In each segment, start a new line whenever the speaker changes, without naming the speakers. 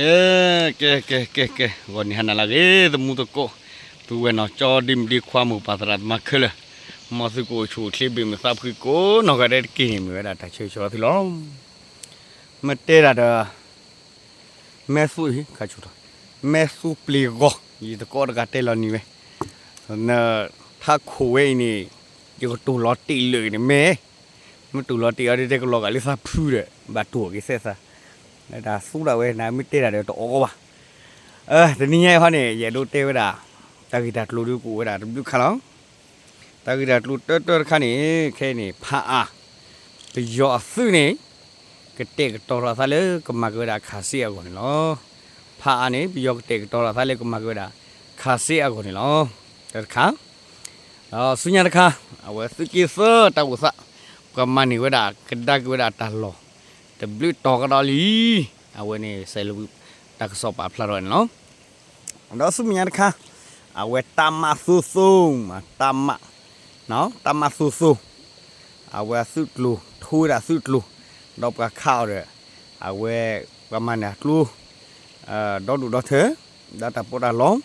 ke ke ke ke goni hana lage the muto ko tu we no cho dim di khwa mu patrat ma khela ma su ko chu thi bi me sap ki ko no ga det ki me da ta che cho thilom ma te ra da me su hi ka chu ta me su pli go yi the ko ga te lo ni we na tha khu we ni yi ko tu lo ti le ni me ma tu lo ti a de ko lo ga le sa phu de ba tu ki se sa ဒါสู้တာပဲနာမတေးတာတော့တော့ပါအဲဒီနေ့ဟောနေရေတို့တေးဝတာတာဂီတာတလူလူကိုဝတာတလူခလောင်းတာဂီတာတလူတော်တော်ခါနေခဲနေဖာအားပြောအစုနေကတေကတော်ရသလေကမကရခါစီအကုန်လောဖာအနေပြောကတေကတော်ရသလေကမကရခါစီအကုန်လောတခါအော်ဆုညာတခါအဝစုကိစတဝစကမနိဝဒကဒကဝဒတလော กเวดาตาลอแต่บลิตอกระดอลีเอาไว้นี่ใส่ลูกตากสอบปลาพลารอนเนาะดอสุมีนะคะเอาไว้ตามมาซูซูมาตามมาเนาะตามมาซูซูเอาไว้สุดลูทูดาสุดลูดอกกะข้าวเด้อเอาไว้ประมาณเนี่ยลูเอ่อดอกดูดอกเถอะดอกตะปอดาลอง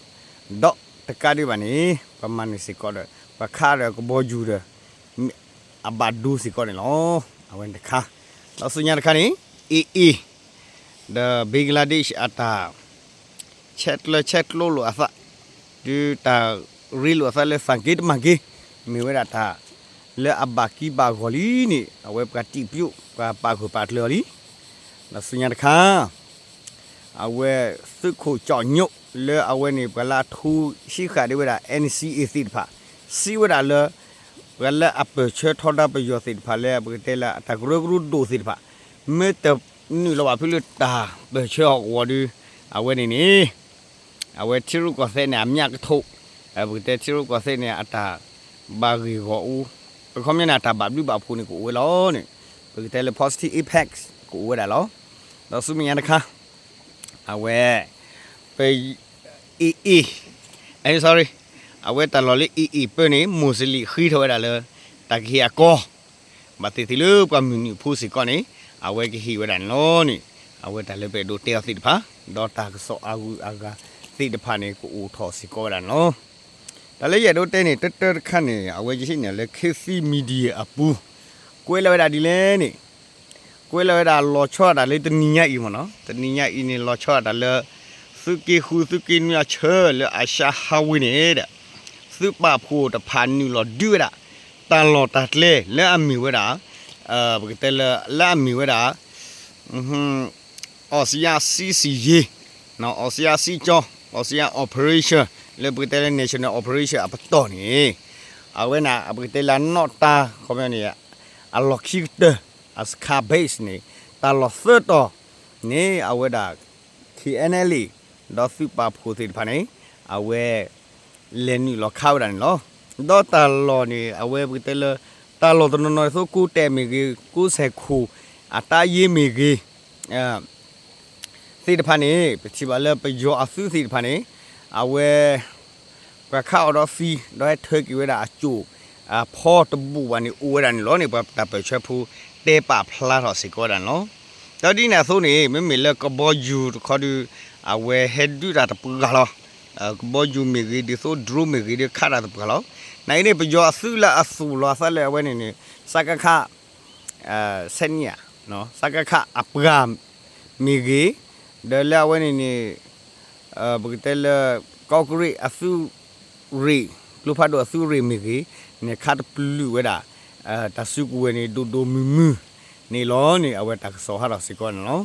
ดอกตะกาดิบันนี่ประมาณนี้สิก็เด้อปลาข้าวเด้อก็บ่อยู่เด้อ အဘဒူစီကောနေလောအဝန်တခါ လောစညာတခါနေအီအီ the bangladesh ata chatlo chatlo lo asa du ta real lo asa le sangit magi mi wera ta le abaki ba goli ni awe ka ti pyu ka pa ko pa tlo li la s ညာတခါအဝဲစုခုကြောင့်ညုတ်လေအဝဲနေ ပလာထူရှိခါဒီဝဲတာ NCAC တဖာစီဝဲတာလေ wala apa che thoda pe yo sit phale ab te la ta gru gru do sit pha me te ni lo ba philu ta pe che ho wo du a we ni ni a we thiru ko se ne amya ka tho ab te thiru ko se ne ata ba gi go u pe khom na ta ba blu ba phu ni ko we lo ni pe te le positive impacts ko we da lo lo su mi ya na kha a we pe e e I'm sorry အဝဲတလော်လေးအီအီပနေမူစလီခီထောရလာတကီအကောမတိတိလူကမြူနီဖူစီကောနေအဝဲကဟီဝရန်လောနေအဝဲတလည်းပဲဒိုတဲသစ်ဖာဒေါ်တာကစောအာဂူအာဂါသစ်တဖာနေကိုဦးထော်စီကောရန်လောဒါလည်းရတော့တဲနေတတခန့်နေအဝဲကြီးရှိနေလေခေစီမီဒီယာအပူကွဲလာရဒီလဲနေကွဲလာရလောချောတာလေတနီညာဤမနော်တနီညာဤနေလောချောတာလေစုကီခူစုကီမြချေလေအရှာဟာဝင်းနေတဲ့ စုပဖို့တဖာနူလောဒူရတန်လောတတ်လေလဲအမီဝရအာဘကတလလာမီဝရဟွန်းအော်စီယာစီစီယေနော်အော်စီယာစီချောအော်စီယာ operation လေဘကတလ national operation အပတော်နေအဝဲနာအဘကတလနော့တာခေါမနေအလော်ခိတအစကာဘေးစ်နေတာလောသတော့နေအဝဲဒါ KNL တော့စုပဖို့တိဖာနေအဝဲ lên ni lo khao đàn lo đó ta lo ni à we bu te le ta lo to no so ku te mi gi ku se khu à ta yi mi gi à si de phan ni pe chi ba le pe yo a su si de phan ni à we pa khao đó si đó thơ ki we da a chu à pho to bu wa ni u da ni lo ni pa ta pe che phu te pa phla ro si ko dan lo တော့ဒီနေဆိုနေမမေလကဘောယူခေါ်ဒီအဝဲဟက်ဒူတာတပူကလော ဘောဂျူမီဂီဒီဆိုဒရူမီဂီဒီခါရတ်ပကလောနိုင်နေပကြောအဆူလာအဆူလာဆလဲဝဲနေနေစကခအဲဆန်ညာနော်စကခအပဂမ်မီဂီဒလာဝဲနေနေအဘကတဲလကောက်ကရီအဆူရီလူဖတ်တော့အဆူရီမီဂီနေခတ်ပလူဝဲတာအဲတဆုကူဝဲနေဒိုဒိုမီမူနေလောနေအဝဲတကဆောဟာရစီကောနော်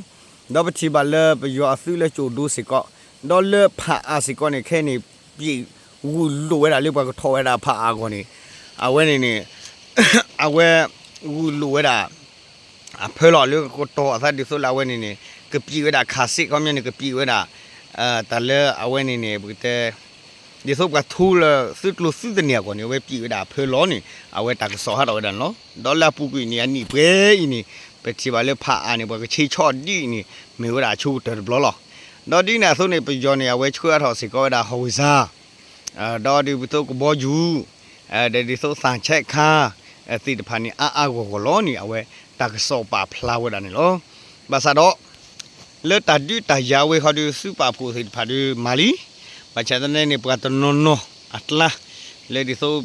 တော့ပချီပါလပယောအဆူလဲချိုဒိုစီကော ဒေါ်လာဖာအာစီကောနေခဲနေပြီဝူလိုဝဲတာလေးပါကထော်ဝဲတာဖာအာကောနေအဝဲနေနေအဝဲဝူလိုဝဲတာအဖဲလော်လေးကိုတော်အသဒီဆိုလာဝဲနေနေကပြီဝဲတာခါစစ်ကောမြနေကပြီဝဲတာအဲတလဲအဝဲနေနေဘူးတဲ့ဒီစုပ်ကထူလစွတ်လို့စွတ်တဲ့နေကောနေဝဲပြီဝဲတာဖဲလော်နေအဝဲတာကစောဟာတော့တယ်နော်ဒေါ်လာပူကွီနေအနိပဲဤနေပတိပါလေဖာအာနေဘကချေချော့ဒီနေမေဝတာချိုးတယ်ဘလောလော တော့ဒီနာဆိုနေပကြောနေဝဲချွေထော်စီကောဒါဟိုစားအာတော့ဒီဘုကဘောယူအဲဒီဒီဆိုဆန်ချက်ခါအစီတဖာနေအာအာကိုကိုလောနေအဝဲတကစောပါဖလာဝဲတာနေလောဘာသာတော့ le tadi ta yawe ha du su pa phu si pha du mali ba cha ne ne pa to no no atla le di so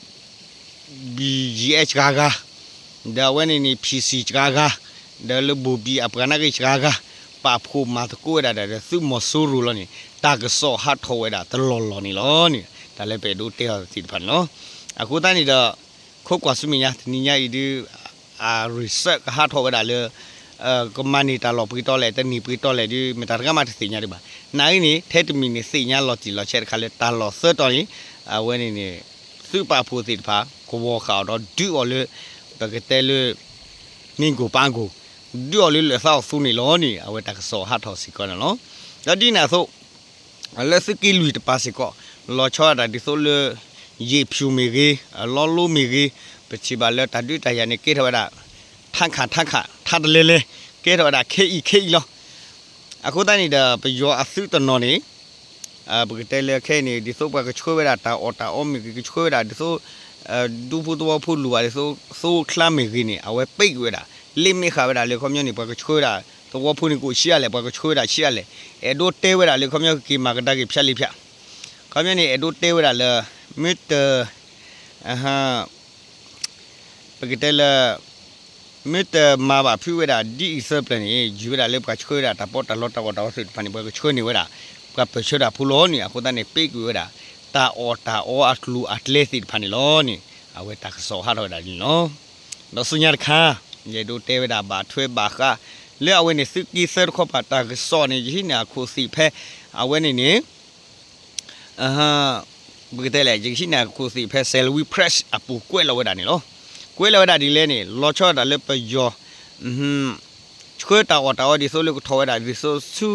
bgh ga ga da wen ni pc ga ga da le bu bi apana ge ga ga pa phu ma to ko da da su mo su ru lo ni ta ga so ha tho we da to lo lo ni lo ni da le pe du te ha si pha no အခုတန်းနေတော့ခုတ်ကွာစုမညာနီညာဤဒီအာ research ဟာထောဝဒါလေအဲကမနီတာလောပရီတော်လေတနီပရီတော်လေဒီမတာကမတ်စီညာဒီပါနိုင်နေထဲတမီနေစီညာလော်တီလော်ချက်ခါလေတာလော်ဆတ်တော်ရင်အဝဲနေနေစူပါဖိုစီတဖာကိုဘောခါတော့ဒူအော်လေဘကတဲလေနင်းကိုပန်းကို ဒူအော်လေလက်ဆောက်ဆူနေလောနေအဝဲတကဆောဟာထောစီကောနော်ဒါဒီနာဆိုလက်စကီလူတပါစီကောလော်ချောတာဒီဆိုလေရေဖြူမီကြီးလောလိုမီကြီးပချိပါလက်တတုတရနေကေထဝဒထန်ခါထန်ခါထတ်လေလေကေထဝဒခေဤခေဤလောအခုတန်းနေတော့ပယောအသုတနော်နေအဘကတဲလေခဲနေဒီဆိုပကချွေးဝဒတာအော်တာအော်မီကြီးချွေးဝဒဒီဆိုအဒူဖူတော့ဖူလူပါလေဆိုဆိုခလမီကြီးနေအဝဲပိတ်ဝဒ လိမီခါဝဒလေခေါမျိုးနေပကချွေးဝဒတော့ဖူနေကိုရှိရလေပကချွေးဝဒရှိရလေအဲဒိုတဲဝဒလေခေါမျိုးကီမာကတာကဖြတ်လိဖြတ်ခေါမျိုးနေအဲဒိုတဲဝဒလေ meter aha pagitela meter ma ba phu weda di isa plan ni ju da le pa chwe da ta pot ta lot ta wa da so pa ni ba chwe ni weda ka pa chwe da phu lo ni a ko da ne pe ku weda ta o ta o atlu athletic pa ni lo ni a we ta so ha do da ni no no su nya kha ye do te weda ba thwe ba kha le a we ni su ki ser kho pa ta so ni ji na khu si phe a we ni ni aha ဘဂတဲလေဂျီရှိနာကိုစီဖက်ဆယ်ဝီပရက်အပူကွဲလောဝဒါနေလောကွဲလောဝဒါဒီလဲနေလောချောဒါလေပယောอืมချွေတာဝတာဝဒီဆိုလေကိုထောဝဒါဒီဆိုဆူ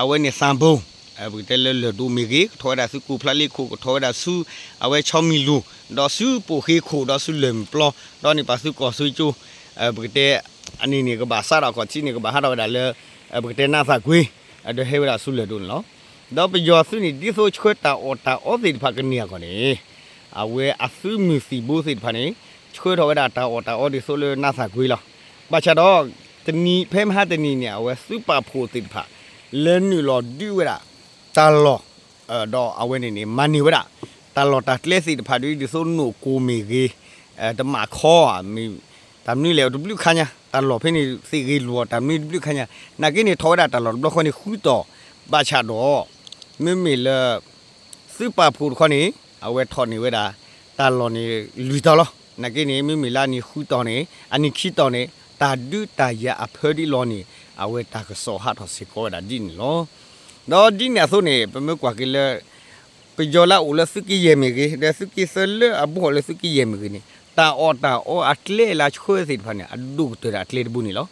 အဝဲနေစံဘုံအဘဂတဲလေလဒူမီဂီထောဒါစုကူဖလာလီကိုထောဒါဆူအဝဲချောမီလူဒေါ်ဆူပိုခေခိုဒေါ်ဆူလမ်ပလောဒေါ်နေပါစုကောဆူချူအ ဘဂတဲအနီနေကဘာစာတော့ကချီနေကဘာဟာတော့ဒါလေအဘဂတဲနာစာကွေးအဒဟေဝဒါဆူလေဒူနော်တော့ပယောစုနီဒီဆိုချွတ်တာအော်တာအော်စီဖာကနေရကောနေအဝဲအဆူမီစီဘူစီဖာနေချွတ်တော့ဒါတာအော်တာအော်ဒီဆိုလေနာစာကွေးလားဘာချတော့တနီဖဲမဟာတနီနေအဝဲစူပါဖိုစီဖာလဲနူလောဒီဝရာတာလောအဲ့တော့အဝဲနေနေမနီဝရာတာလောတာကလက်စီဖာဒီဆိုနိုကိုမီကြီးအဲတမခေါ်အမီ တမ်နီလေဒဘလူခညာတာလောဖဲနေစီကြီးလောတမ်နီဒဘလူခညာနာကိနေထောတာတာလောဘလခနေခူတော့ဘာချတော့မေမေလစုပါဖူခေါနေအဝဲထော်နေဝဲတာတာလော်နေလူတော်လောနကိနေမေမေလာနေခူတော်နေအနိခိတော်နေတာဒုတာရအဖဒီလောနေအဝဲတာကစောဟာတော်စေကောတာဒီနလောတော့ဒီနေဆိုနေပမေကွာကလေပ ကြောလာဦးလစကီယေမေကေဒစကီဆလအဘောလစကီယေမေကေနေတာအော်တာအော်အတလေလာချွေးစီဖာနေအဒုတရအတလေဘူးနီလော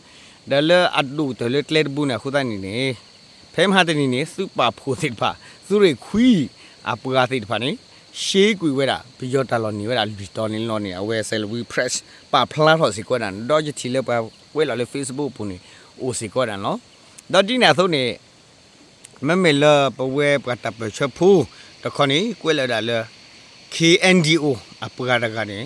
ဒါလအဒုတလေတလေဘူးနေခုတနေနေဖဲမဟာတနီနေစုပါဖိုစစ်ဖာစုရိခွီအပကာစစ်ဖာနေရှေးကွေဝဲတာဘီယောတာလော်နေဝဲတာလီတော်နေလော်နေအဝဲဆယ်ဝီပရက်ပါဖလာတော်စီကွက်တာဒေါ်ဂျတီလေပါဝဲလာလေ Facebook ပူနေအိုစီကွက်တာနော်ဒေါ်ဒီနာသုံးနေမမေလပဝဲပတာပချဖူတခနီကွဲလာတာလေ KNDO အပကာတကနေ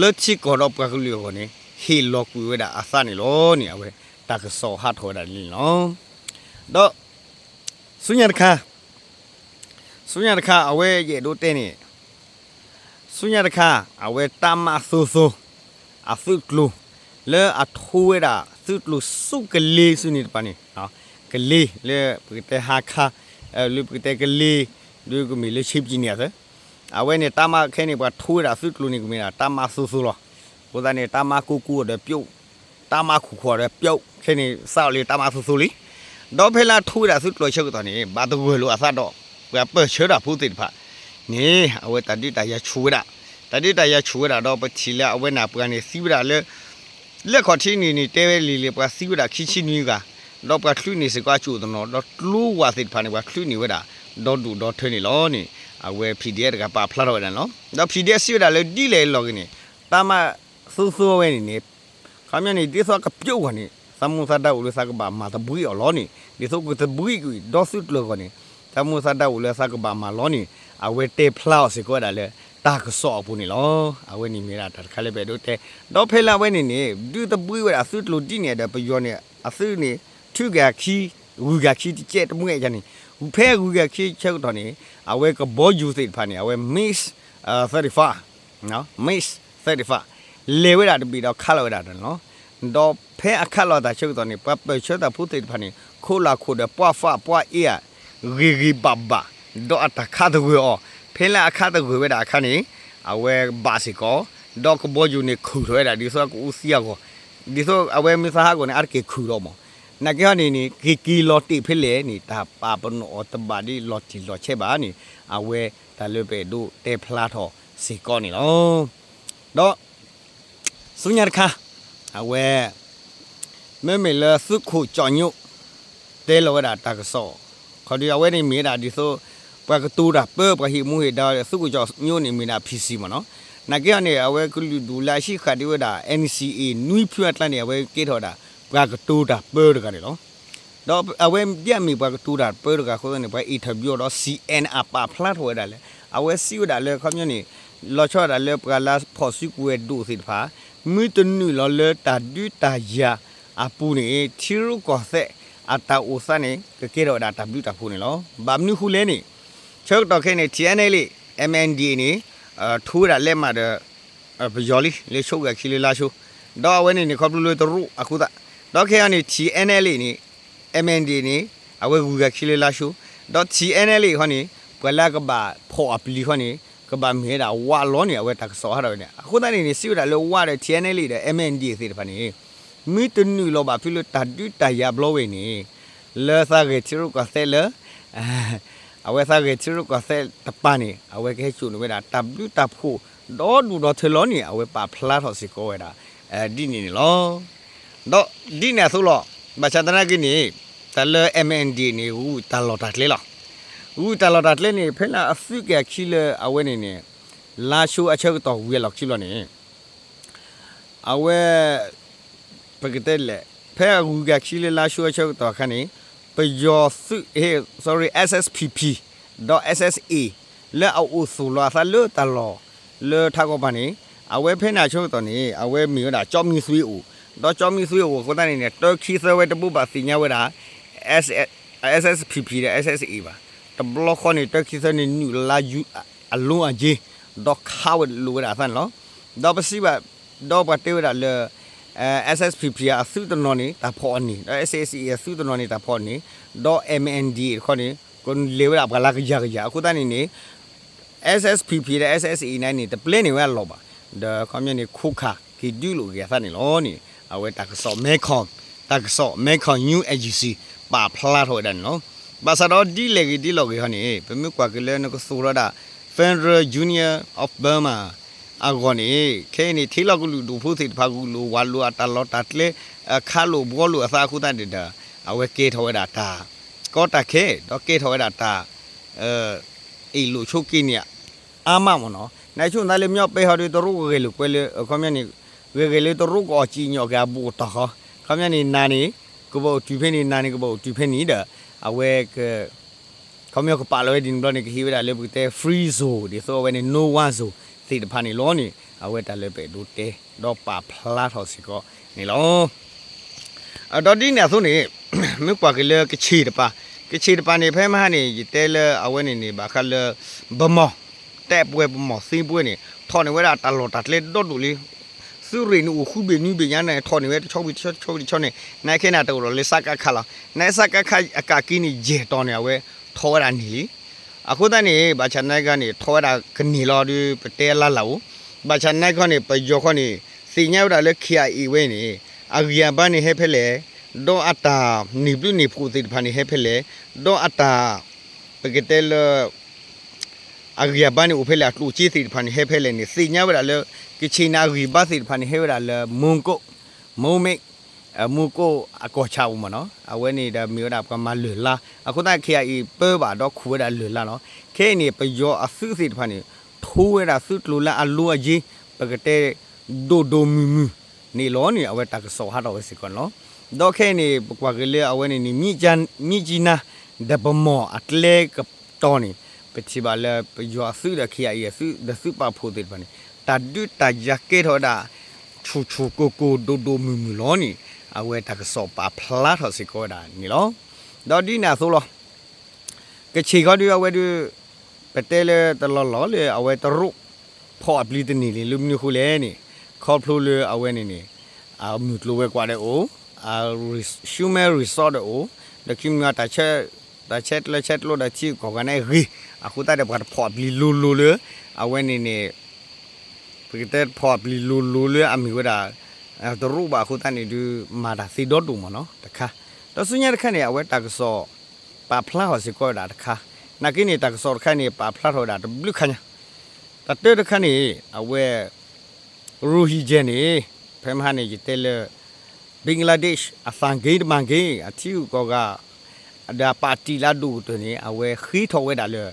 လောချီကောတော့ပကလူကိုနေဟီလောကွေဝဒအစနေလောနေအဝဲတကဆောဟာထော်တယ်လင်းနော်တော့ဆုညာတခါဆုညာတခါအဝဲရဲ့တို့တဲ့နေဆုညာတခါအဝဲတမဆူဆူအဖုကလူလဲအထူဝဲတာသုကလူစုကလေးဆုနေပနေနော်ကလေးလဲပကတဲ့ဟာခါအဲလူပကတဲ့ကလေးလူကမီလေးရှိပကြီးနေရတယ် အဝဲနေတမခဲနေပါထိုးရတာသုကလူနေကမီတာတမဆူဆူလောကိုသားနေတမကူကူတဲ့ပြုတ်တမခုခေါ်တဲ့ပြုတ်ခဲနေစောက်လေးတမဆူဆူလေးတော့ဖဲလာထိုးတာစုတော်ချုပ်တော်နေဘာတကွယ်လို့အစတော့ပြပချရဖူးတိဖာနေအဝဲတတိတရချူရတတိတရချူရတော့ပချီလာအဝဲနာပကနေစီးရလဲလက်ခေါ်ချင်းနေနေတဲဝဲလီလေပစီးရခိချိနီကတော့ပလှနေစကွာချူတော့တော့လူဝါစစ်ဖာနေပလှနေဝဲတာတော့ဒူတော့ထွနေလောနေ အဝဲ PDF ကပါဖလာတော့တယ်နော်တော့ PDF စီးရလဲဒီလေလောကနေတာမဆူဆူဝဲနေနေခမရနေဒီဆောကပြုတ်ကနေစမှုစတာဦးလစကဘာမာတဘူယောလောနီဒီဆိုကတဘူီကူဒေါ်ဆုတလောကနီစမှုစတာဦးလစကဘာမာလောနီအဝဲတေဖလောက်စကောဒါလေတာကဆော့ပူနီလောအဝဲနီမီရာတခါလေပဲတို့တဲ့ဒေါ်ဖေလာဝဲနေနေဒူတဘူဝဲအဆုတလို့တိနေတဲ့ပယောနေအဆုနေထုကခီဝူကခီတိကျက်တမွေကြနေဝူဖဲဝူကခီချက်တော်နေ အဝဲကဘောယူစိတ်ဖာနေအဝဲ miss 35နော် miss 35လေဝရတပီတော့ခါလောရတာနော်တော့ဖဲအခါလောတာချက်တော်နေပပချက်တာဖုတိဖာနေခိုလာခိုဒပွားဖာပွားအေးရီရီဘဘတော့အတခါတကွေအောဖဲလာအခါတကွေဝဲတာအခါနေအဝဲဘာစီကောတော့ကဘောယူနေခူထွဲတာဒီဆိုကဦးစီယာကိုဒီဆိုအဝဲမစားကိုနေအကေခူတော့မော na ke ni ni ki ki lo ti phile ni ta pa pa no o ta ba di lo ti lo che ba ni a we ta le pe do te phla tho si ko ni lo do su nya kha a we me me le su khu cho nyu te lo da ta ka so kho di a we ni mi da di so pa ka tu da pe pa hi mu he da su khu cho nyu ni mi na pc ma no na ke ni a we ku lu du la shi kha di we da nca nui phya tla ni a we ke tho da ဘကတူတာပေရကနေနော်တော့အဝဲပြတ်မိဘကတူတာပေရကခိုးနေပဲအီထဘီတော့ CNR ပါဖလတ်ဝဲတယ်လေအဝဲစီဝဒါလေခမညနေလောချောဒါလေပကလာဖော်စုကွေဒုစီတဖာမိတနုလောလေတာဒူတာယာအပူနေချီရုကောဆက်အတာဥစနေကကေတော့ဒါတဘလူတာဖူနေလောဘာမနုခုလဲနေချုပ်တော့ခဲနေ TNL MND နေအထိုးတာလက်မှာတော့ဘယောလီလေချုပ်ကခီလလာရှုတော့ဝဲနေနေခေါပလူလို့တရူအခုဒါ တော့ခဲကနေ TNL နေ MND နေအဝဲဂူကခီလလာရှုတော့ TNL ဟောနေဘွလာကဘာဖော်အပလီဟောနေကဘာမဲတာဝါလောနေအဝဲတက်ဆောဟာတော့နေအခုတန်းနေစီရလောဝါတဲ့ TNL တဲ့ MND စီတဖာနေမိတနူလောဘာဖိလတဒူတယာဘလောဝေနေလဲစားကချရုကဆဲလအဝဲစားကချရုကဆဲတပနေအဝဲကဲချူနေဝဲတာ W တဖို့တော့ဒူတော့ထလောနေအဝဲပါဖလာတော့စီကိုဝဲတာအဲဒီနေလော တော့ဒီနေဆိုလို့ဘာချဒနာကိနေတလ MND နေဦးတလော်တတ်လေလားဦးတလော်တတ်လေနေဖဲလာအဖရိကခီလအဝဲနေနေလာရှိုအချက်တော့ဝဲလောက်ခီလို့နေအဝဲပကတဲ့လေဖဲဦးကခီလလာရှိုအချက်တော့ခဏနေပယောစုဟေ sorry SSPP .ssa လဲအောက်ဆူလာသလတလောလဲထားကောပါနေအဝဲဖဲနာချို့တော့နေအဝဲမီရတာကြောမီဆွေးဦး တော့ကြောမီဆွေးကိုကိုတန်းနေတော်ခီဆဝဲတပူပါစီညာဝဲတာ S SSPP တဲ့ SSA ပါတဘလခွန်နေတော်ခီဆနေနူလာယူအလုံးအကြီးတော့ခါဝလူဝဲတာဆန်နော်တော့ပစီပါတော့ပတေဝတာလဲအဲ SSPP အသုတနော်နေတာဖော်နေ SSA အသုတနော်နေတာဖော်နေတော့ MND ခေါ်နေကိုလေဝဲတာဘလာကကြာကြာအခုတန်းနေနေ SSPP တဲ့ SSA နိုင်နေတဲ့ plane နေဝဲလောပါ the community ခုခကီဒူလိုရသနေလောနေ အဝဲတက်ဆော့မဲခွန်တက်ဆော့မဲခွန် new agency ပါဖလာထော်တယ်နော်ဘာသာတော့ဒီလေဒီလောကေဟနေပမြကွာကလေးနကဆိုရတာ Federal Junior of Burma အကောနေခဲနေထေလောက်လူဒူဖို့စိတ်ဖာကူလိုဝါလိုအတလောတတ်လေအခါလိုဘောလိုအသာခုတတ်တာအဝဲကေထော်တာတာကောတခဲတော့ကေထော်တာတာအဲအေလိုချိုကိနေအာမမနော်နိုင်ချုံတယ်မြောက်ပေဟော်တွေတို့ကေလူကွဲလေခမနီ ဝေကေလေတို့ကောချီညောကဘူတခခမနီနာနီကဘောတူဖဲနီနာနီကဘောတူဖဲနီဒါအဝဲကခမယောကပါလောဒီနဘလနေကဟိဝဲလေဘူတဲ free zone ဒီဆိုဝဲနေ no one zone သိတဖာနေလောနေအဝဲတလည်းပဲဒိုတဲတော့ပါဖလာထော်စီကောနေလောအတော်ဒီနေဆိုနေမြကွာကလေးကချီတပါကချီတပါနေဖဲမဟာနေတဲလအဝဲနေနေပါခလဘမောတဲ့ပွဲဘမောစီးပွဲနေထော်နေဝဲတာတလော်တတ်လေတော့ဒူလေး စုရိနူခုဘေနူဘေညာနေထော်နေဝဲချောက်ပြီးချောက်ချောက်ချောက်နေနိုင်ခဲနာတော်လေစကခလာနိုင်စကခအကကီနီဂျေတော်နေဝဲထော်ရနေလီအခုတည်းနေဘာချန်နိုင်ကနေထောရကနေလော်ဒီပတဲလာလာဘာချန်နိုင်ကနေပယောခနေစီညောက်တာလက်ခီအီဝဲနေအဂီယဘန်နေဟဲဖဲလေဒေါ်အတာနိပလူနိဖူတိဖာနေဟဲဖဲလေဒေါ်အတာပကတဲလ အဂီယဘန်နေဥဖဲလေလူချီတိဖာနေဟဲဖဲလေနေစီညောက်တာလကချီနာဂီဘတ်တိဖာနေဟဲဝတာလမုန်ကိုမုံမိတ်အမူကိုအကောချဘူးမနော်အဝဲနေတာမြို့တာကမလွလာအခုတခေအီပေပါတော့ခူရလွလာနော်ခဲနေပယောအစုစီတဖာနေထိုးရတာစုတလူလာအလူအကြီးပကတဲ့ဒိုဒိုမူမူနေလောနေအဝဲတကဆောဟာတော့စီကောနော်တော့ခဲနေပ ကွာကလေးအဝဲနေမြကြန်မြကြီးနာဒဘမောအတလေကတော်နေပချိပါလေပယောအစုတခေအီအစုဒစုပါဖို့တဲ့ဖာနေတဒုတကြကေထောတာချူချူကိုကိုဒိုဒိုမူမူလောနေအဝဲတကဆောပါဖလာထောစီကောတာနီလောတော့ဒီနာဆိုလောကချီကောဒီအဝဲဒီပတဲလေတလောလောလေအဝဲတရုဖော်ပလီတနီလေလူမျိုးခုလေနေခေါ်ဖလိုလေအဝဲနေနေအာမြူတလိုဝဲကွာတဲ့အိုအာရှူမဲရီဆော့တဲ့အိုဒကိမတာချက်တာချက်လေချက်လို့တာချီကောကနေရီ အခုတာတဲ့ဘာဖော်ပလီလူလူလေအဝဲနေနေပကတဲ့ဖော်ပလီလူလူလေအမီဝဒါအဲတရုဘာခုတန်နေဒီမာတာစီဒေါ်တူမနော်တခါတော့စညရခနဲ့အဝဲတာကစောပါဖလာဟောစီကောတာတခါနာကိနေတာကစောခနဲ့ပါဖလာဟောတာဘလူခညာတတဲ့တခနဲ့အဝဲရူဟီဂျန်နေဖဲမဟာနေကြတဲ့လေဘင်္ဂလားဒေ့ရှ်အဖန်ဂေးမန်ဂေးအတီကောကအဒါပါတီလာဒူတနေအဝဲခီထော်ဝဲတာလေ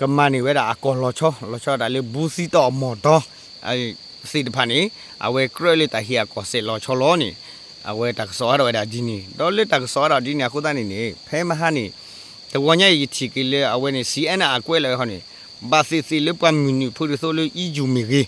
ကမန်နေဝဲတာအကောလောချောလောချောတာလေဘူစီတော့မော်တော့အဲစီတဖာနေအဝဲကရလေတာဟီယာကောဆေလောချောလောနေအဝဲတက်စောရဝဲတာဒီနီတော့လေတက်စောရဒီနီအခုတန်းနေနေဖဲမဟာနေတဝညရတီကလေအဝဲနေ CN အကွဲလေဟောနေဘာစီစီလေပမ်မီနီဖူရီဆိုလေအီဂျူမီဂေ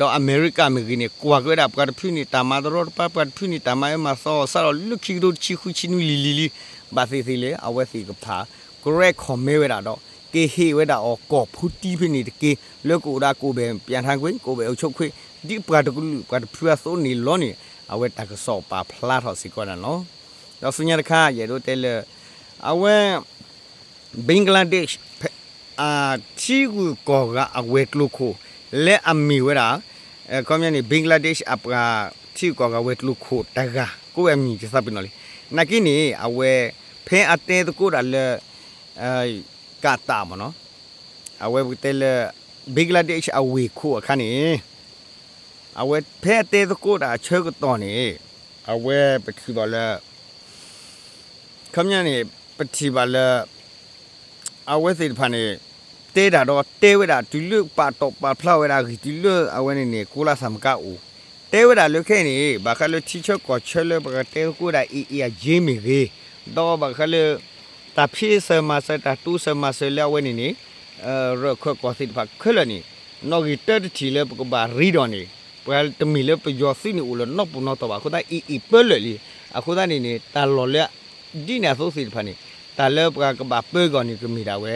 တော့အမေရိကမီဂီနေကွာကွဲတာပတ်ဖူနီတာမာဒရောပတ်ပတ်ဖူနီတာမာမဆောဆာလုခီရိုချီခုချီနူလီလီလီဘာစီစီလေအဝဲစီကဖာကရက်ခေါ်မဲဝဲတာတော့ ကေဟေဝဲတာအော်ကောဖူတီဖိနေတကေလောကိုဒါကိုပဲပြန်ထန်ခွင့်ကိုပဲအုပ်ချုပ်ခွင့်ဒီပကတကူပကတဖူဆိုနီလောနီအဝဲတကဆောပါဖလာထော်စီကောနော်တော့စညာတခါရေတို့တဲလေအဝဲဘင်္ဂလားဒေ့ရှ်အာချီကူကောကအဝဲကလုခိုလဲအမီဝဲတာအဲကွန်မြူနီဘင်္ဂလားဒေ့ရှ်အပကချီကောကဝဲကလုခိုတကကိုအမီကျစပနော်လေနကိနေအဝဲဖဲအတဲတကိုဒါလဲအဲကတာမနော်အဝဲဘတဲလေဘင်္ဂလားဒေ့ရှ်အ ဝဲခိုအခါနေအဝဲဖဲအတဲတကိုဒါချဲကတော့နေအဝဲပတိပါလဲခမညာနေပတိပါလဲအဝဲစိတ်ဖာနေတဲတာတော့တဲဝဲတာဒီလူပါတော့ပါဖလာဝဲတာဒီလူအဝဲနေနေကိုလာဆမ်ကောတဲဝဲတာလုခဲနေဘာခလချီချကောချဲလဘကတဲကိုဒါအီအီဂျေမီရေ တော့ဘာခလတာဖြေဆမဆတာတူဆမဆလဝဲနေနေအဲရခကောစိတ်ဖာခလနေနော်ဂီတက်ချီလေပကဘာရီဒော်နေပွဲတမီလေပယောစီနေဦးလနော့ပနော့တော့ပါခုဒါအီအီပဲလေလီအခုဒါနေနေတာလော်လေဒီနေဆိုစိတ်ဖာနေတာလေပကဘာပဲကောနေကမီတာဝဲ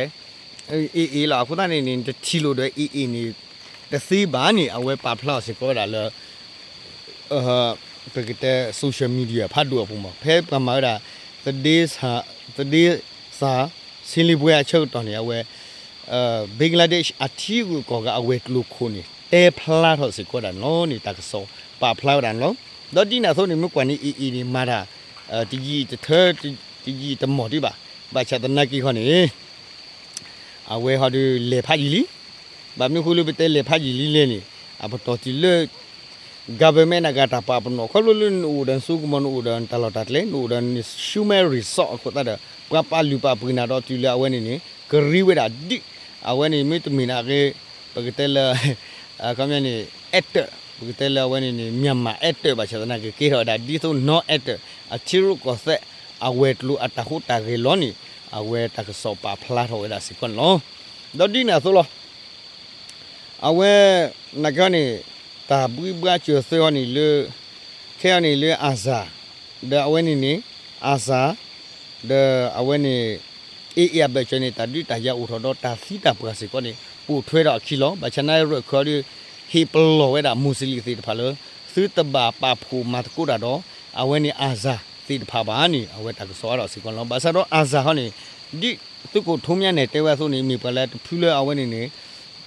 အေးအေးလာခုဒါနေနေတချီလို့တဲ့အေးအေးနေတစီဘာနေအဝဲပါဖလောက်စကောတာလေအာပကတဲ့ social media ဖတ်တော့ပုံမှာဖဲပမာတာ the days ha the day sa စင်လီပွဲအချုပ်တော်နေအဝဲအဲဘင်္ဂလားဒေ့ရှ်အထီကိုကောကအဝဲကလို့ခုနေတဲဖလာတော့စကောတာနော်နေတက်ဆောပါဖလောက်တာနော်တော့ဒီနာဆိုနေမကွာနေအီအီနေမာတာအဲဒီကြီးတထဒီကြီးတမော်ဒီပါဘာချတနကီခေါနေအဝဲဟာဒီလေဖာကြီးလီဘာမျိုးခုလိုပဲတဲလေဖာကြီးလီလဲနေအဘတော်တီလေ government naga tapa pno kholulun udan sugmon udan talotatle udan shume resort ko tada pa pa lupa pina do tula awen ni kri weda di awen ni mit mina ke pagtela kamya ni et pagtela awen ni myanmar et ba chadana ke ke da di so no et achiru ko se awet lu atahu ta ge lo ni awet ta so pa phla tho weda sikon lo do di na so lo awet nagani တာဘူဘွားကျော်စောနီလေခဲနီလေအာဇာဒအဝဲနီနီအာဇာဒအဝဲနီအေးအဘချနေတဒီတရဥထောတော့ တာစီတာပကစီကောနေပူထွဲတော့ခီလောဘချနာရခေါ်ဒီဟီပလောဝဲတာမူစလီစီတဖာလောသုတဘာပါဖူမတ်ကူတာတော့အဝဲနီအာဇာစီတဖာဘာနီအဝဲတကစောတော့စီကောလောဘာသာတော့အာဇာဟောနေဒီသူကိုထုံးမြနဲ့တဲဝဲဆိုနေမိပလဲဖူးလဲအဝဲနေနေ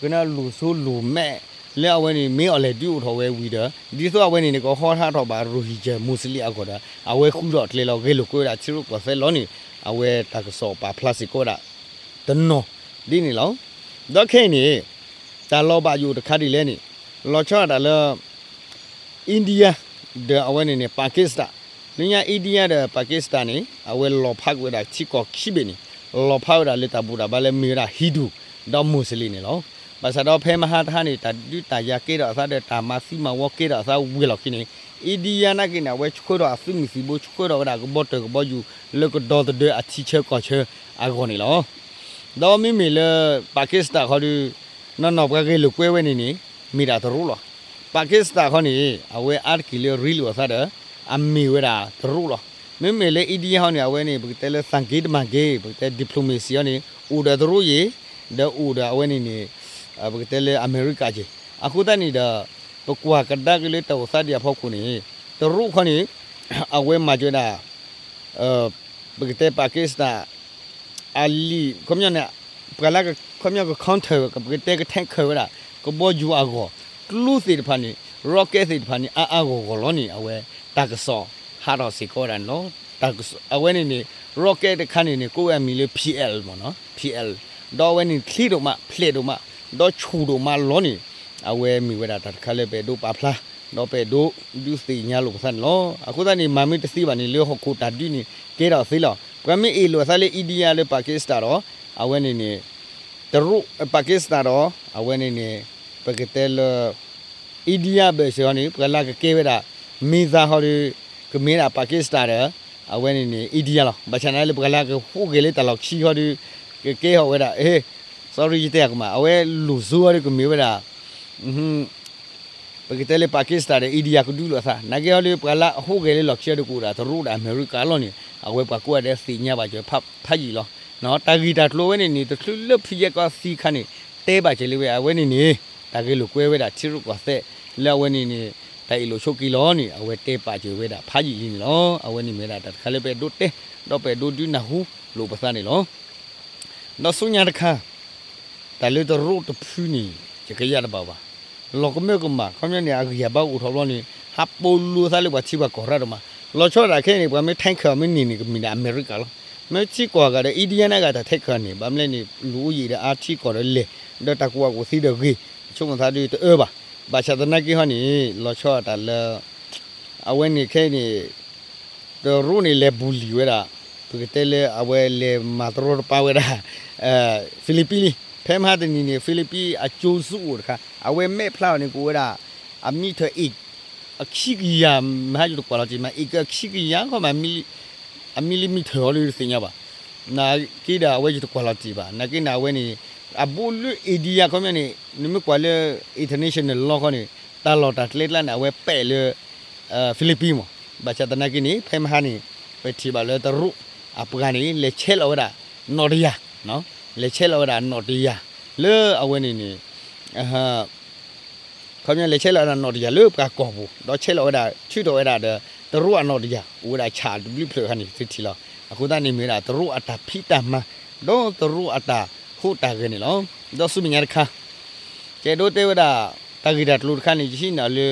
ကနလူဆိုလူမဲ့ လဲအဝဲနေမင်းအလဲတူထော်ဝဲဝီတာဒီဆိုအဝဲနေကိုဟောထားတော့ပါရူဟီဂျမွတ်စလီအကောတာအဝဲခုတော့တလေလောကေလိုကိုရာချီရုကိုဆဲလောနီအဝဲတကဆောပါပလတ်စကိုရာတနောဒီနေလောဒခဲနေတာလောပါယူတခါဒီလဲနေလောချောတာလောအိန္ဒိယဒအဝဲနေနေပါကစ္စတန်နညာအိန္ဒိယဒပါကစ္စတန်နေအဝဲလောဖက်ဝဲတာချီကောခိဘေနေလောဖောက်တာလက်တပူတာဘာလဲမီရာဟီဒူတော့မွတ်စလီနေလော ဘာသာတော့ဖဲမဟာထာနေတာဒီတာယာကေတော့စားတဲ့တာမစီမဝကေတော့စားဝေလောက်ခိနေအီဒီယာနာကိနာဝဲချခွတော့အဖမီစီဘချခွတော့ဒါကဘော့တကဘောယူလောကဒေါ်တဲ့အချီချကောချအာဂောနေလောတော့မိမီလပါကစ္စတန်ခေါ်ဒီနော်နော်ကကေလကွဲဝဲနေနေမိတာတရူလောပါကစ္စတန်ခေါ်နေအဝဲအာကီလရီလဝစားတဲ့အမီဝဲတာတရူလောမေမေလေအီဒီဟောင်းနေအဝဲနေဘကတဲလေစန်ဂေးတမန်ဂေးဘကတဲဒီပလိုမေစီယနေဦးဒါတို့ရေဒါဦးဒါအဝဲနေနေ ဘကတဲလေအမေရိကကြီးအခုတနီဒါပကွာကဒါကလေးတော့စဒီအဖောက်ခုနေတို့ခနေအဝဲမှာကျွတာအဲဘကတဲပါကစ္စတန်အလီကွန်မြနာပကလာကကွန်မြကကွန်တာကဘကတဲကထန်ခွေရာကဘောဂျူအကောကလူစီတဖာနေ rocket စီတဖာနေအာအာကိုကိုလောနေအဝဲတကဆောဟာတော့စီခေါ်ရနော်တကဆောအဝဲနေနေ rocket တခါနေနေကိုယ့်အမီလေး PL မနော် PL တော့ဝဲနေခလီတော့မဖလက်တော့မ တော့ချူတော့မလောနေအဝဲမီဝဲတာတခါလဲပဲတို့ပါဖလားတော့ပဲတို့ဒုစီညာလို့ပစံလောအခုတည်းမမီတစီပါနေလေဟခုတာဒီနေကဲတော့စီလောပမီအီလိုဆာလေအီဒီယာလေပါကစ္စတန်တော့အဝဲနေနေတရုပါကစ္စတန်တော့အဝဲနေနေပကတဲလအီဒီယာပဲဆိုနေပကလာကကဲဝဲတာမီဇာဟော်ဒီကမင်းတာပါကစ္စတန်တော့အဝဲနေနေအီဒီယာလောဘာချန်နယ်လေပကလာကဟိုကလေးတလောက်ချီဟော်ဒီကဲဟော်ဝဲတာအေး sorry တဲ့ကမှာအဝဲလူဇိုးရကမီဝဲတာဟွန်းပကတဲလေပါကစ္စတန်ရဲ့အီဒီယာကဒူလောသာနဂေော်လေပကလာဟိုကလေးလောက်ချဲတကူတာတရုတာအမေရိကလောနေအဝဲပကွက်တဲ့စီညာပါကျဖတ်ဖတ်ကြီးလောနော်တာဂီတာတလိုဝဲနေနေတလှလဖိရကစီခနေတဲပါချေလေးဝဲအဝဲနေနေတာဂေလိုကွဲဝဲတာချီရုကွာဆက်လဲဝဲနေနေတိုင်လိုချုပ်ကီလောနေအဝဲတဲပါချေဝဲတာဖတ်ကြီးလင်းလောအဝဲနေမဲတာတခါလေးပဲဒိုတဲတော့ပဲဒိုဒူနာဟူလိုပစနေလောနော်ဆုညာတခါ တလေတရုတ်တဖူးနေကြကြရတာပါပါလောကမေကမခမနေအကြီးဘောက်ဦးထော်လို့နေဟပ်ပိုလူစားလို့ပါချိပါကောရတော့မှာလောချောတာခဲနေပါမေထိုင်ခမင်းနေနေကမင်းအမေရိကလောမဲချိကွာကတဲ့အီဒီယနာကတာထိုက်ခနေဘာမလဲနေလူရည်တဲ့အာချိကောရလေဒတကွာကိုစီးတော့ကြီးချုံသားတွေတေဘာဘာချဒနာကြီးဟနီလောချောတာလဲအဝဲနေခဲနေဒရူနေလေဘူလီဝဲတာသူကတဲလေအဝဲလေမာတရောပါဝဲတာအဲဖိလစ်ပီ ဖဲမဟာတနီနေဖိလစ်ပီအကျိုးစုတခါအဝဲမဲ့ဖလောက်နေကိုဝဲတာအမိထအိအခီကီယာမဟာယူကွာလာတီမအိကခီကီယာခေါ်မမီအမီလီမီထရောလေးစင်ရပါနာကိဒါဝဲယူကွာလာတီပါနာကိနာဝဲနေအဘူလူအီဒီယာခေါ်မနေနိမကွာလေ international law ခေါ်နေတာလော်တာလက်လာနာဝဲပဲ့လေအဲဖိလစ်ပီမဘာချတနာကိနေဖဲမဟာနေပဲတီပါလေတရုအပကနေလေချဲလော်ဒါနော်ဒီယာနော် လေချဲလော်ဒါနော်ဒီယာလေအဝဲနေနေအဟာခေါင်းလေချဲလော်ဒါနော်ဒီယာလေကကောဘူးတော့ချဲလော်ဒါချွတ်တော့အဲ့ဒါတရုအနော်ဒီယာဝဒါချာဒူဘလီဖလခနီစစ်တီလောအခုတနေမီတာတရုအတာဖိတမတော့တရုအတာခုတာကနေလောတော့စုမညာခါကျေတို့တေဝဒါတာဂီတာတလူခါနေရှိနာလေ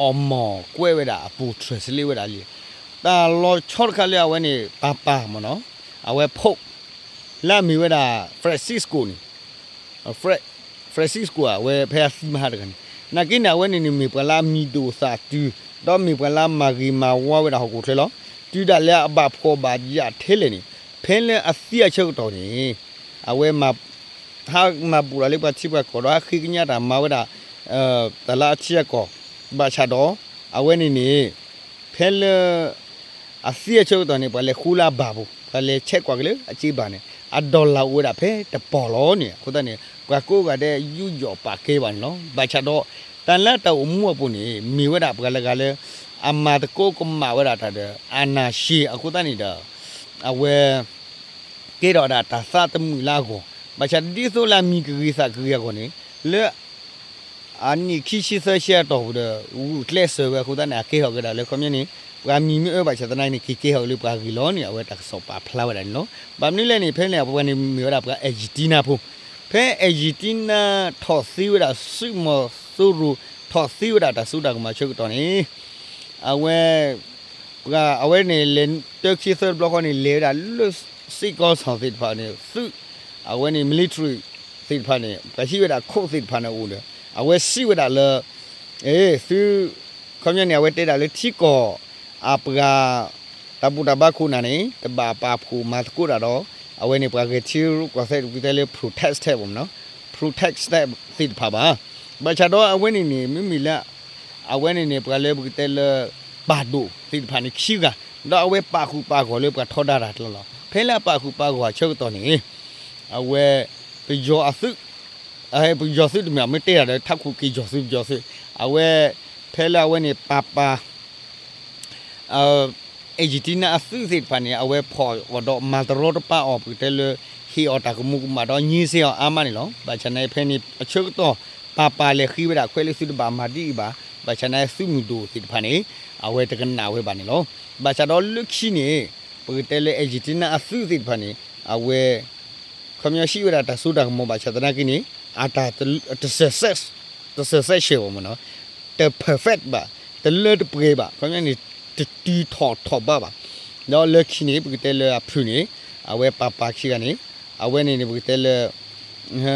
အမောကွဲဝဒါအပူထရစလေးဝဒါလေတာလောချော့ခါလျဝဲနေပါပါမနော်အဝဲဖုတ် လာမီဝဒါဖရန်စစ်ကိုနီဖရက်ဖရန်စစ်ကိုအဝဲဖဲစီမဟာတကန်နာကိနာဝဲနေနေမီပလာမီဒိုစာတူတော့မီပလာမာဂီမာဝါဝဒါဟောကိုထဲလောတူဒါလဲအဘဖောဘာကြီးအထဲလေနေဖဲလဲအစီအချုပ်တော်နေအဝဲမှာဟာမပူရလေးပါချိပါကောရခိကညာတာမဝဒါအဲတလာချီကောဘာချတော့အဝဲနေနေဖဲလဲအစီအချုပ်တော်နေပါလေခူလာဘာဘူးပါလေချက်ကွာကလေးအချိပါနေ အဒေါ်လာဝဒါဖဲတပေါ်လောနေခုတနေကွာကိုကတဲ့ယူကြောပါကေးပါနော်ဘာချတော့တန်လက်တော့မှုအပုနေမိဝဒါပကလကလည်းအမတ်ကိုကမဝဒါတဲ့အာနာရှိအခုတနေတာအဝဲကေတော့ဒါသသမှုလာကိုဘာချဒီဆိုလာမီကကြီးစားကြီးရကိုနေလေ အနိခိရှိဆရှာတော့တဲ့ဦးကလစ်ဆောပဲခုတနေကေဟောကဒါလေခမင်းနေဘာမီမီအဘချတနိုင်နေခိကေဟောလေပါဂီလောနေအဝဲတက်ဆောပါဖလာဝတယ်နော်ဘာမနီလဲနေဖဲနေဘဝနေမီရတာပါအဂျီတီနာဖုဖဲအဂျီတီနာထော်စီဝဒါစုမဆူရူထော်စီဝဒါတဆူတာကမချုပ်တော့နေအဝဲကအဝဲနေလေတက်စီဆာဘလော့ကနေလေတာလွစိကောဆောင်စစ်ပါနေစုအဝဲနေ military စစ်ဖာနေကရှိဝဒါခုတ်စစ်ဖာနေဦးလေ အဝဲရှိဝဒါလေအေးသူခမညနေအဝဲတဲတာလေတီကောအပကတပူတဘခုနာနေတဘာပါဖူမတ်ကူရာတော့အဝဲနေပကချီရုကဆက်ဒီတဲလေ protest တဲ့ဘုံနော် protect တဲ့စစ်ဖာပါဘာချတော့အဝဲနေနေမိမိလာအဝဲနေနေပကလေဘကတဲလေပါဒိုစစ်ဖာနေခိကတော့အဝဲပါခုပါခေါ်လေပကထောဒါတာလောဖဲလာပါခုပါခေါ်ချုပ်တော့နေအဝဲပကြောအစု အဲပကြောစုတမမတဲရတယ်ထခုကီကြောစုကြောစုအဝဲဖဲလာဝဲနေပါပါအာအဂျီတီနာအစုစစ်ဖာနေအဝဲဖော်ဝတော့မာတရောတပါအော်ပတယ်လဟီအော်တာကမှုမာတော့ညင်းစေအောင်အာမနေလောဘာချနေဖဲနေအချုပ်တော့ပါပါလေခိဝဒခွဲလေစုဘာမာဒီဘာဘာချနေစုမှုတို့စစ်ဖာနေအဝဲတကနာဝဲပါနေလောဘာချတော့လုခိနေပတယ်လအဂျီတီနာအစုစစ်ဖာနေအဝဲခမရရှိဝဒတာဆုတာကမောဘာချတနာကိနေ အာတာတဆက်ဆက်တဆက်ဆက်ရှေဝမနော် the perfect ba the le de pre ba ခေါင်းနေတတီထော်ထော်ပါပါတော့လက်ခင်းနေပြီတဲလအဖူနေအဝဲပါပါခီကနေအဝဲနေနေပြီတဲလဟ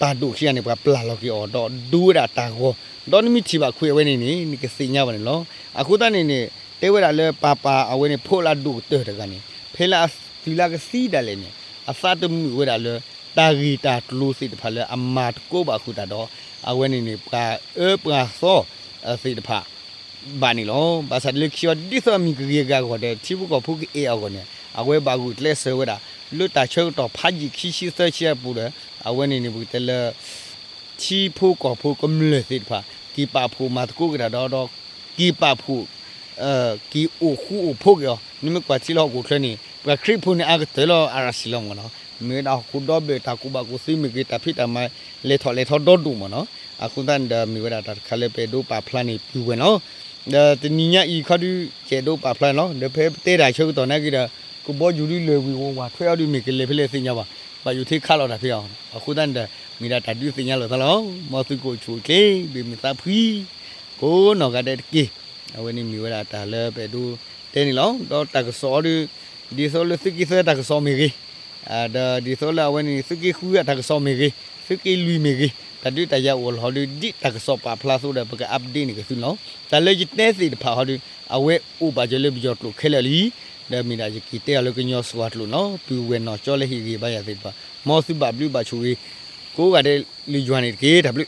ပါဒုခီကနေပလာလော်ကီအော်တော့ဒူရာတာကိုတော့နိမချီပါခွေအဝဲနေနေနိကစညာပါနေလောအခုတနေနေတဲဝဲတာလဲပါပါအဝဲနေဖိုလာဒုတဲတကနေဖေလာဒီလာကစီးတယ်လေနေအဖတ်တမှုဝဲတာလဲ တာဂီတာတလူစီတဖာလဲအမတ်ကိုပါခုတာတော့အဝဲနေနေပါအပရာသောအစီတဖာဘာနီလောဘာသာလက်ချောဒီသမီကေကကိုတဲ့ချိဘူးကဖုကအေအောကိုနေအဝဲဘာကူလက်ဆဝဲတာလွတ်တာချုံတော့ဖာကြီးခီရှိသချရပူတယ်အဝဲနေနေဘူးတယ်လချီဖုကဖုကမလက်စစ်ဖာကီပါဖုမတ်ကိုကရတော့တော့ကီပါဖုအဲကီအိုခုအိုဖုကရနိမကွာချီလောကိုခလနေပခရိဖုန်အကတဲလောအရစီလောမနော် မေတော့ခုတော့ဘေတာကူဘာကူစီမီကေတာဖိတမလေထော်လေထော်တော့ဒူမနော်အခုတန်ဒမီဝရတာခလေပေဒိုပါဖလာနေပြူဝနော် da tininya i khadu che do pa plan no de phe te da chou to na ki da ko bo ju li le wi wo wa thwe out di mi ke le phe le sin nya ba ba yu the kha lo da phe အောင်အခုတန် da mi da ta du sin nya lo ta lo mo su ko chu ke bi mi ta phi ko no ga de ki a we ni mi wa da ta le pe du te ni lo do ta ko so di di so le su ki se ta ko so mi ki a da di so la we ni su ki khu ya ta ko so mi ki su ki lui mi ki တတိတရဝလဟောဒီဒီတကစောပါဖလာဆိုတဲ့ပကအပ်ဒေးနေကစုနော်တလေဂျစ်နေစီတဖာဟောဒီအဝဲဥပါကြလေဘီယောတခဲလလီဒါမီနာဂျီကီတဲအလကညောစဝတ်လို့နော်ပြူဝဲနော်ကြောလေဟီကြီးဘာရသေးပါမောစုပါဘလူပါချူရီကိုကတဲ့လီဂျွမ်နေကေ W